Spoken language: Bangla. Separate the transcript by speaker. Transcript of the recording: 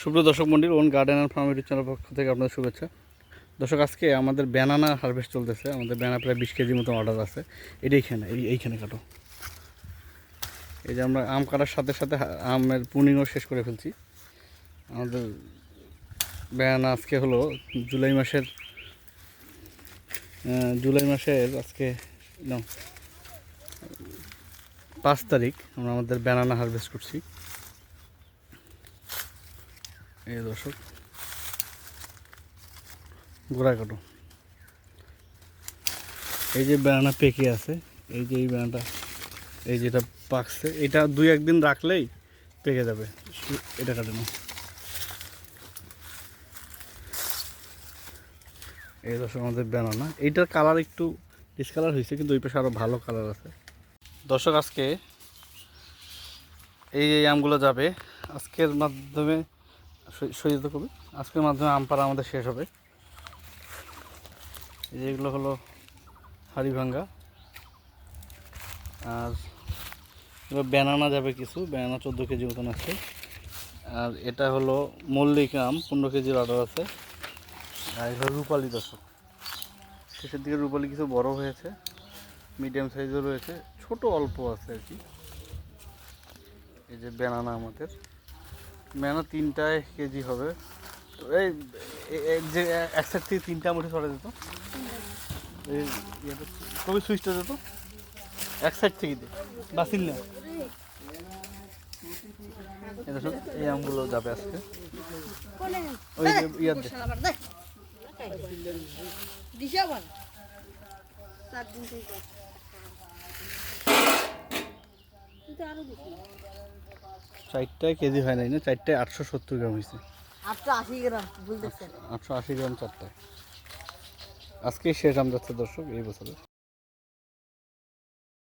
Speaker 1: সুপ্রিয় দর্শক Mondal own garden and farm YouTube channel পক্ষ থেকে আপনাদের শুভেচ্ছা। দর্শক, আজকে আমাদের ব্যানানা হারভেস্ট চলতেছে। আমাদের ব্যানা প্রায় বিশ কেজির মতো অর্ডার আছে। এটা এইখানে এই এইখানে কাটো। এই যে আমরা আম কাটার সাথে সাথে আমের পুনিংও শেষ করে ফেলছি। আমাদের ব্যানানা আজকে হলো জুলাই মাসের জুলাই মাসের আজকে পাঁচ তারিখ আমরা আমাদের ব্যানানা হারভেস্ট করছি। এই দর্শক গোড়া কাটো। এই যে বেড়ানা পেকে আছে, এই যে এই বেড়ানাটা, এই যেটা পাকছে, এটা দুই একদিন রাখলেই পেকে যাবে। এটা কাটে নাও। এই দর্শক, আমাদের বেনানা এইটার কালার একটু ডিসকালার হয়েছে, কিন্তু ওই পাশে আরও ভালো কালার আছে। দর্শক, আজকে এই এই আমগুলো যাবে, আজকের মাধ্যমে সহিত কবি। আজকের মাধ্যমে আম পাড়া আমাদের শেষ হবে। এই যে এগুলো হলো হাড়িভাঙ্গা। আর এবার যাবে কিছু, ব্যানানা চোদ্দ কেজি মতন আছে। আর এটা হলো মল্লিক আম, পনেরো কেজির অর্ডার আছে। আর এটা রূপালি দর্শক। শেষের দিকে রূপালি কিছু বড় হয়েছে, মিডিয়াম সাইজও রয়েছে, ছোট অল্প আছে আর কি। এই যে ব্যানানা আমাদের। ব্যানানা তিনটায় কেজি হবে। তো এই যে এক সাইড থেকে তিনটা মুঠি সরে যেত। এই কবি সুইচটা যেত। এক সাইড থেকে দে। বাসিল না। এই আমগুলো যাবে আজকে। ওই ইয়ার
Speaker 2: দিন আরও
Speaker 1: চারটায় কেজি হয় নাই না চারটায় আটশো সত্তর গ্রাম হয়েছে।
Speaker 2: আটশো আশি গ্রাম ভুল দেখছেন
Speaker 1: আটশো আশি গ্রাম চারটায় আজকেই শেষ আম যাচ্ছে দর্শক এই বছরের।